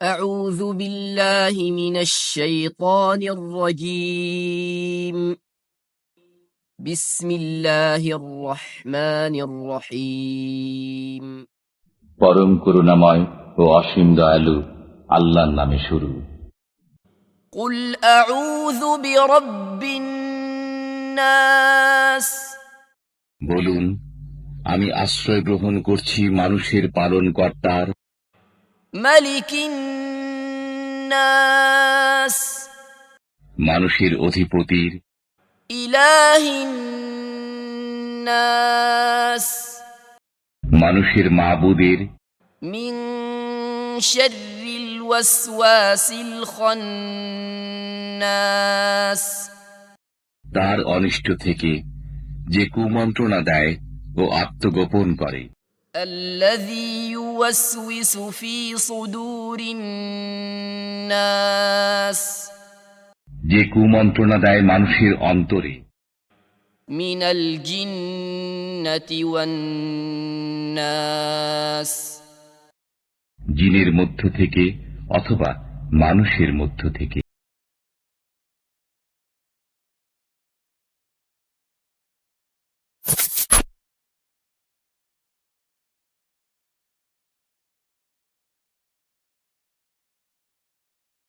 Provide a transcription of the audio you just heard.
أعوذ بالله من الشيطان الرجيم بسم الله الرحمن الرحيم পরম করুণাময় ও অসীম দয়ালু আল্লাহর নামে শুরু قل أعوذ برب الناس বলুন আমি আশ্রয় গ্রহণ করছি মানুষের পালন নাস মানুষের অধিপতির নাস মানুষের মাবুদের মিং শাররিল ওয়াসওয়াসিল খান্নাস। তার অনিষ্ট থেকে যে কুমন্ত্রণা দেয় ও আত্মগোপন করে। الذي يوسوس في صدور الناس যে কুমন্ত্রণা দেয় মানুষের অন্তরে من الجنة والناس জিনের মধ্য থেকে অথবা মানুষের মধ্য থেকে